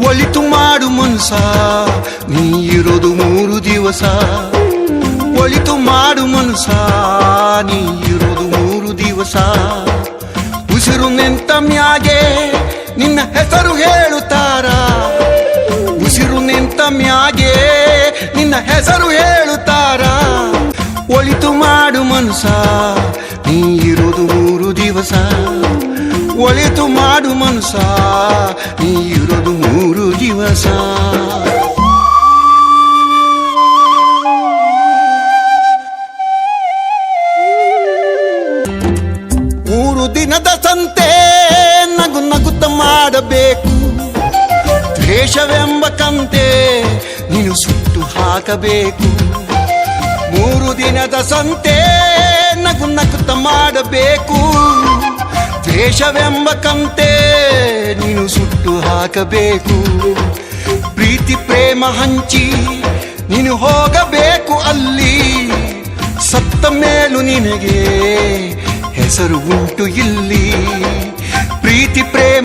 ಮಾಡು ಮನಸಾ ನೀ ಇರೋದು ಮೂರು ದಿವಸ. ಒಳಿತು ಮಾಡು ಮನಸಾ ನೀ ಇರೋದು ಮೂರು ದಿವಸ. ಉಸಿರು ನಿಂತ ಮ್ಯಾಗೆ ನಿನ್ನ ಹೆಸರು ಹೇಳುತ್ತಾರ. ಉಸಿರು ನಿಂತ ಮ್ಯಾಗೆ ನಿನ್ನ ಹೆಸರು ಹೇಳುತ್ತಾರ. ಒಳಿತು ಮಾಡು ಮನಸಾ ನೀ ಇರೋದು ಮೂರು ದಿವಸ. ಒಳಿತು ಮಾಡು ಮನಸ ನೀ ಇರೋದು ದಿನದ ಸಂತೆ ನಗು ನಗುತ್ತ ಮಾಡಬೇಕು. ದ್ವೇಷವೆಂಬ ಕಂತೆ ನೀನು ಸುಟ್ಟು ಹಾಕಬೇಕು. ಮೂರು ದಿನದ ಸಂತೆ ನಗು ನಗುತ್ತ ಮಾಡಬೇಕು. ದ್ವೇಷವೆಂಬ ಕಂತೆ ನೀನು ಸುಟ್ಟು ಹಾಕಬೇಕು. ಪ್ರೀತಿ ಪ್ರೇಮ ಹಂಚಿ ನೀನು ಹೋಗಬೇಕು ಅಲ್ಲಿ. ಸತ್ತ ಮೇಲೂ ನಿನಗೆ ಹೆಸರು ಉಂಟು ಇಲ್ಲಿ. ಪ್ರೀತಿ ಪ್ರೇಮ